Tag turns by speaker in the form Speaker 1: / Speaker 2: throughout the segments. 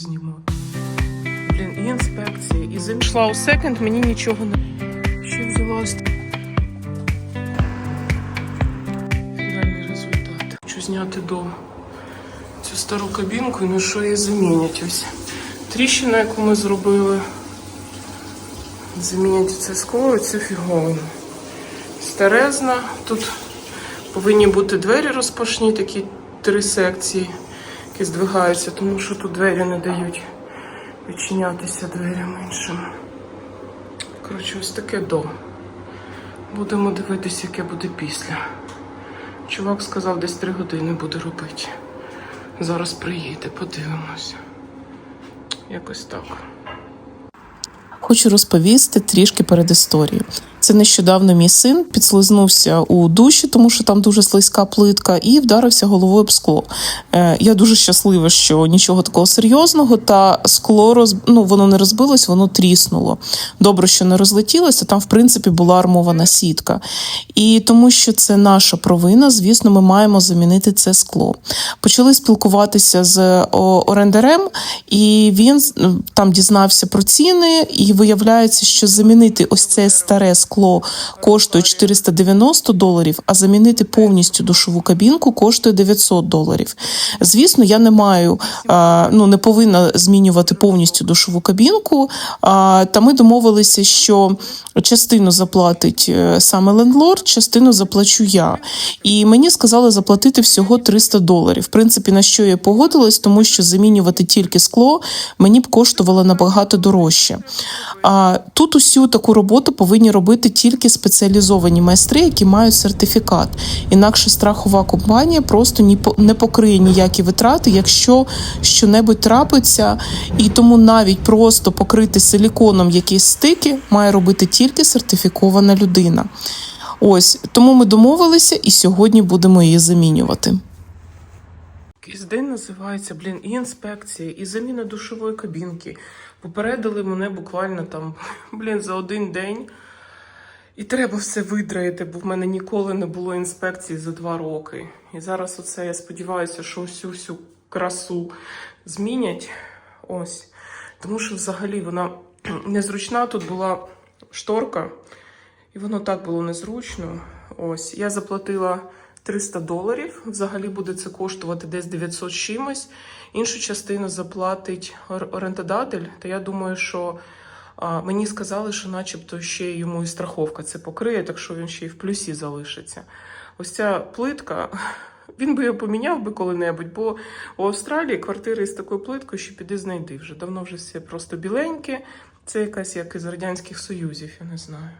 Speaker 1: знімати. Блін, і інспекції, і зайшла у секонд, мені нічого не. Що взяла Фінальний результат. Хочу зняти до цю стару кабінку на що її замінять. Ось тріщина, яку ми зробили. Замінять це скло цю фіговину. Старезна. Тут повинні бути двері розпашні, такі три секції, які здвигаються, тому що тут двері не дають відчинятися дверям іншим. Коротше, ось таке до. Будемо дивитися, яке буде після. Чувак сказав, десь три години буде робити. Зараз приїде, подивимося. Якось так.
Speaker 2: Хочу розповісти трішки перед історією. Це нещодавно мій син підслизнувся у душі, тому що там дуже слизька плитка, і вдарився головою об скло. Е, я дуже щаслива, що нічого такого серйозного, та скло роз... ну, воно не розбилось, воно тріснуло. Добре, що не розлетілося. Там, в принципі, була армована сітка. І тому, що це наша провина, звісно, ми маємо замінити це скло. Почали спілкуватися з орендарем, і він там дізнався про ціни, і виявляється, що замінити ось це старе скло коштує 490 доларів, а замінити повністю душову кабінку коштує 900 доларів. Звісно, я не маю, ну не повинна змінювати повністю душову кабінку. Та ми домовилися, що частину заплатить е, саме лендлорд, частину заплачу я. І мені сказали заплатити всього 300 доларів. В принципі, на що я погодилась, тому що замінювати тільки скло мені б коштувало набагато дорожче. А тут усю таку роботу повинні робити тільки спеціалізовані майстри, які мають сертифікат. Інакше страхова компанія просто не покриє ніякі витрати, якщо що-небудь трапиться, і тому навіть просто покрити силіконом якісь стики має робити тільки сертифікована людина. Ось тому ми домовилися, і сьогодні будемо її замінювати.
Speaker 1: Якийсь день називається, блін, і інспекції, і заміна душової кабінки. Попередили мене буквально там, блін, за один день. І треба все видраїти, бо в мене ніколи не було інспекції за два роки. І зараз оце я сподіваюся, що всю всю красу змінять. Ось. Тому що взагалі вона незручна. Тут була шторка, і воно так було незручно. Ось. Я заплатила 300 доларів. Взагалі буде це коштувати десь 900 з чимось. Іншу частину заплатить ор- орендодатель. Та я думаю, що мені сказали, що начебто ще йому і страховка це покриє, так що він ще й в плюсі залишиться. Ось ця плитка. Він би її поміняв би коли-небудь, бо у Австралії квартири з такою плиткою ще піди знайди вже. Давно вже все просто біленьке. Це якась як із Радянських Союзів, я не знаю.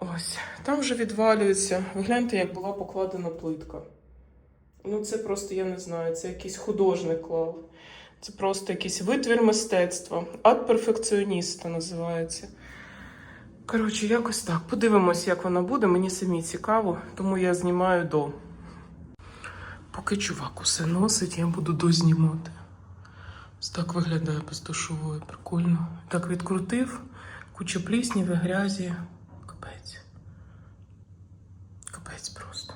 Speaker 1: Ось, там вже відвалюється. Ви гляньте, як була покладена плитка. Ну, це просто, я не знаю, це якийсь художник клав. Це просто якийсь витвір мистецтва. Ад перфекціоніста називається. Коротше, якось так. Подивимось, як вона буде. Мені самі цікаво, тому я знімаю до. Поки чувак усе носить, я буду дознімати. Ось так виглядає без. Прикольно. Так відкрутив, куча плісняви, грязі. Капець. Капець просто.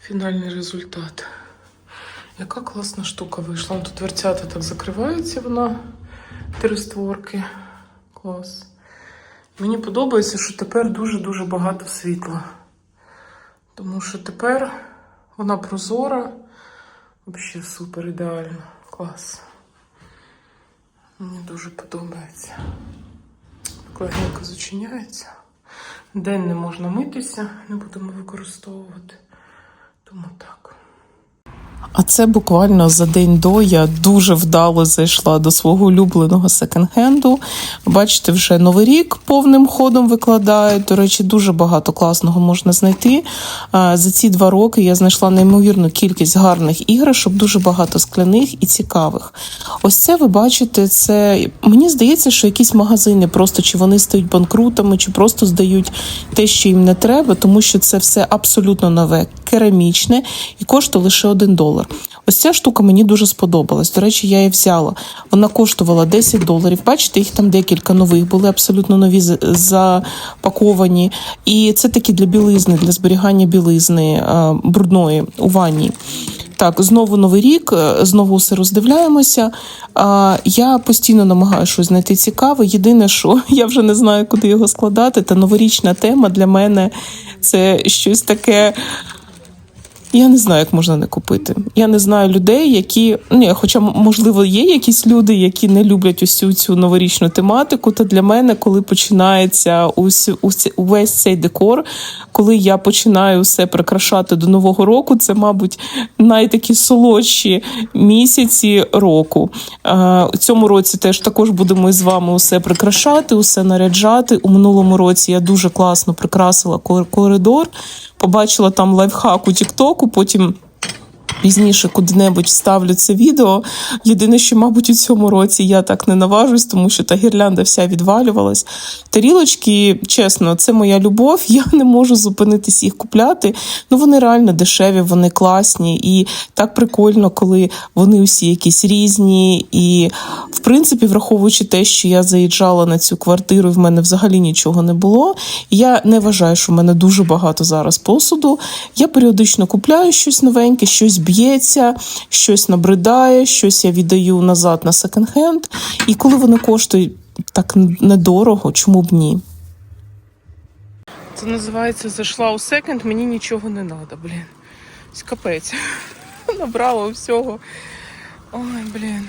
Speaker 1: Фінальний результат. Яка класна штука вийшла. Тут дверцята так закриваються, вона три створки. Клас. Мені подобається, що тепер дуже-дуже багато світла. Тому що тепер вона прозора. Взагалі супер ідеально. Клас. Мені дуже подобається. Так зачиняється. День не можна митися, не будемо використовувати. Тому так.
Speaker 2: А це буквально за день до я дуже вдало зайшла до свого улюбленого секонд-хенду. Бачите, вже новий рік повним ходом викладають. До речі, дуже багато класного можна знайти. За ці два роки я знайшла неймовірну кількість гарних іграшок, дуже багато скляних і цікавих. Ось це ви бачите, це мені здається, що якісь магазини просто чи вони стають банкрутами, чи просто здають те, що їм не треба, тому що це все абсолютно нове, керамічне і коштує лише один долар. Ось ця штука мені дуже сподобалась. До речі, я її взяла. Вона коштувала 10 доларів. Бачите, їх там декілька нових були абсолютно нові запаковані. І це такі для білизни, для зберігання білизни е, брудної у ванні. Так, знову новий рік, е, знову все роздивляємося. Я постійно намагаюся щось знайти цікаве. Єдине, що я вже не знаю, куди його складати. Та новорічна тема для мене це щось таке. Я не знаю, як можна не купити. Я не знаю людей, які ні, хоча можливо є якісь люди, які не люблять усю цю новорічну тематику. То для мене, коли починається ус, увесь цей декор, коли я починаю все прикрашати до нового року, це, мабуть, найтакі солодші місяці року. У цьому році теж також будемо із вами усе прикрашати, усе наряджати. У минулому році я дуже класно прикрасила кор- коридор побачила там лайфхак у Тіктоку, потім. Пізніше куди-небудь вставлю це відео. Єдине, що, мабуть, у цьому році я так не наважусь, тому що та гірлянда вся відвалювалась. Тарілочки, чесно, це моя любов. Я не можу зупинитись їх купляти. Ну вони реально дешеві, вони класні, і так прикольно, коли вони усі якісь різні. І, в принципі, враховуючи те, що я заїжджала на цю квартиру, і в мене взагалі нічого не було. Я не вважаю, що в мене дуже багато зараз посуду. Я періодично купляю щось новеньке, щось б'ється, щось набридає, щось я віддаю назад на секонд-хенд. І коли воно коштує так недорого, чому б ні?
Speaker 1: Це називається зайшла у секонд, мені нічого не треба, блін. Капець. Набрала всього. Ой, блін.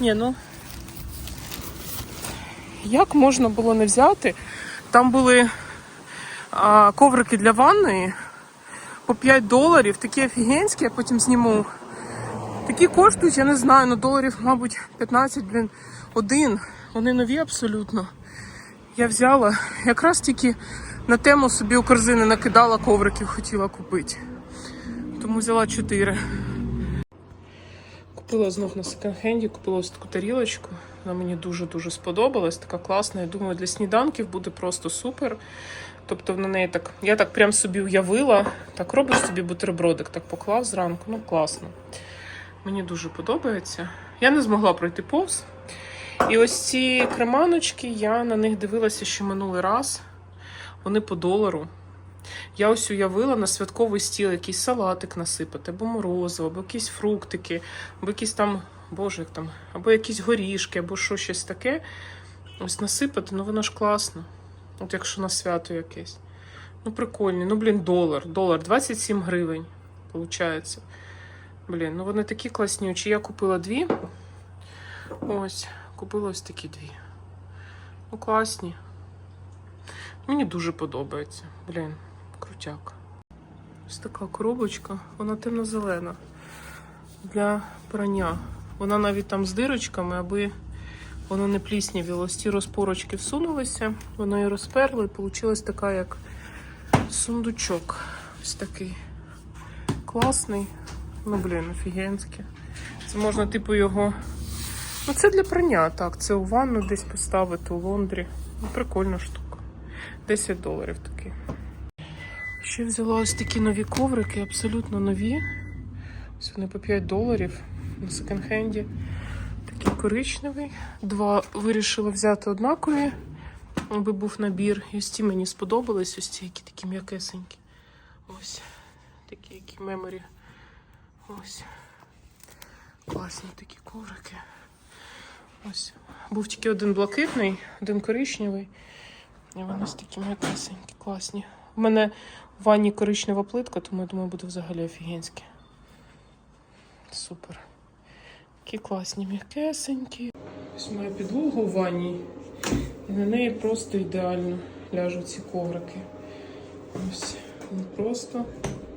Speaker 1: Ні, ну. Як можна було не взяти? Там були а, коврики для ванної по 5 доларів, такі офігенські, я потім зніму. Такі коштують, я не знаю, ну доларів, мабуть, 15, блін, один. Вони нові абсолютно. Я взяла якраз тільки на тему собі у корзини накидала ковриків, хотіла купити. Тому взяла 4. Купила знов на секонд-хенді, купила ось таку тарілочку. Вона мені дуже-дуже сподобалась, така класна. Я думаю, для сніданків буде просто супер. Тобто на неї так, я так прям собі уявила. Так робиш собі бутербродик, так поклав зранку. Ну, класно. Мені дуже подобається. Я не змогла пройти повз. І ось ці креманочки, я на них дивилася ще минулий раз. Вони по долару. Я ось уявила на святковий стіл якийсь салатик насипати, або морозиво, або якісь фруктики, або якісь там, боже, як там, або якісь горішки, або що щось таке. Ось насипати, ну воно ж класно. От якщо на свято якесь. Ну, прикольні. Ну, блін, долар. Долар 27 гривень, виходить. Блін, ну вони такі класнючі. Я купила дві. Ось, купила ось такі дві. Ну, класні. Мені дуже подобається. Блін, крутяк. Ось така коробочка, вона темно-зелена. Для прання. Вона навіть там з дирочками, аби воно не пліснявіло. Ці розпорочки всунулися, воно і розперли, і вийшла така, як сундучок. Ось такий. Класний. Ну, блін, офігенський. Це можна, типу, його. Ну, це для прання, так. Це у ванну десь поставити у лондрі. Ну, прикольна штука. 10 доларів такий. Ще взяла ось такі нові коврики, абсолютно нові. Ось вони по 5 доларів на секонд-хенді. Коричневий. Два вирішила взяти однакові, аби був набір. І ось ці мені сподобались, ось ці які такі м'якесенькі. Ось такі, які меморі. Ось. Класні такі коврики. Ось. Був тільки один блакитний, один коричневий. І вони ось такі м'якесенькі, класні. У мене в ванні коричнева плитка, тому я думаю, буде взагалі офігенське. Супер. Такі класні м'якесенькі. Ось моя підлога у ванні. І на неї просто ідеально ляжуть ці коврики. Ось. Просто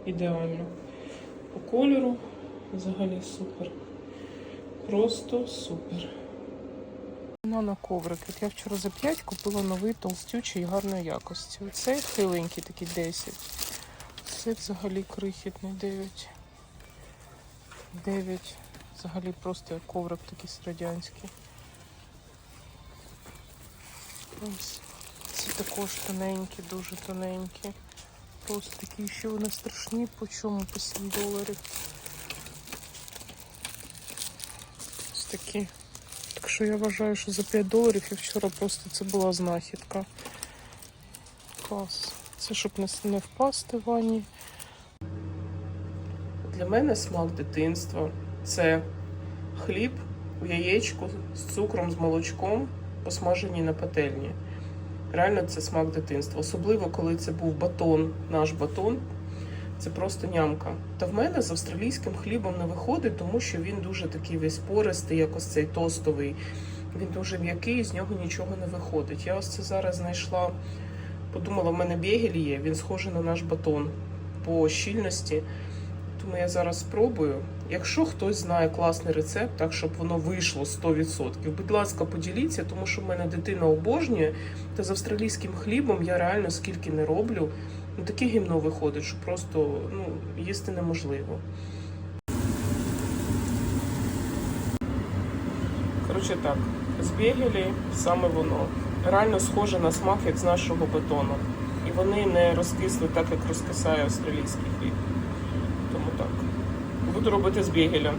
Speaker 1: ідеально. По кольору взагалі супер. Просто супер. Ціна на коврик. От я вчора за 5 купила новий толстючий і гарної якості. Оцей хиленький такий 10. Це взагалі крихітний 9. 9. Взагалі просто як коврик такий радянський. Ось. Ці також тоненькі, дуже тоненькі. Просто такі, що вони страшні, по чому по 7 доларів. Ось такі. Так що я вважаю, що за 5 доларів і вчора просто це була знахідка. Клас. Це щоб не впасти в ванні. Для мене смак дитинства це хліб у яєчку з цукром, з молочком, посмажені на пательні. Реально це смак дитинства. Особливо, коли це був батон, наш батон. Це просто нямка. Та в мене з австралійським хлібом не виходить, тому що він дуже такий весь пористий, як ось цей тостовий. Він дуже м'який, з нього нічого не виходить. Я ось це зараз знайшла, подумала, в мене бєгель є, він схожий на наш батон по щільності. Тому я зараз спробую. Якщо хтось знає класний рецепт, так щоб воно вийшло 100%, будь ласка, поділіться, тому що в мене дитина обожнює. Та з австралійським хлібом я реально скільки не роблю. Ну таке гімно виходить, що просто ну, їсти неможливо. Коротше так, з бєгелі саме воно. Реально схоже на смак, як з нашого бетону. І вони не розкисли так, як розкисає австралійський хліб. Буду робити з бєгеля.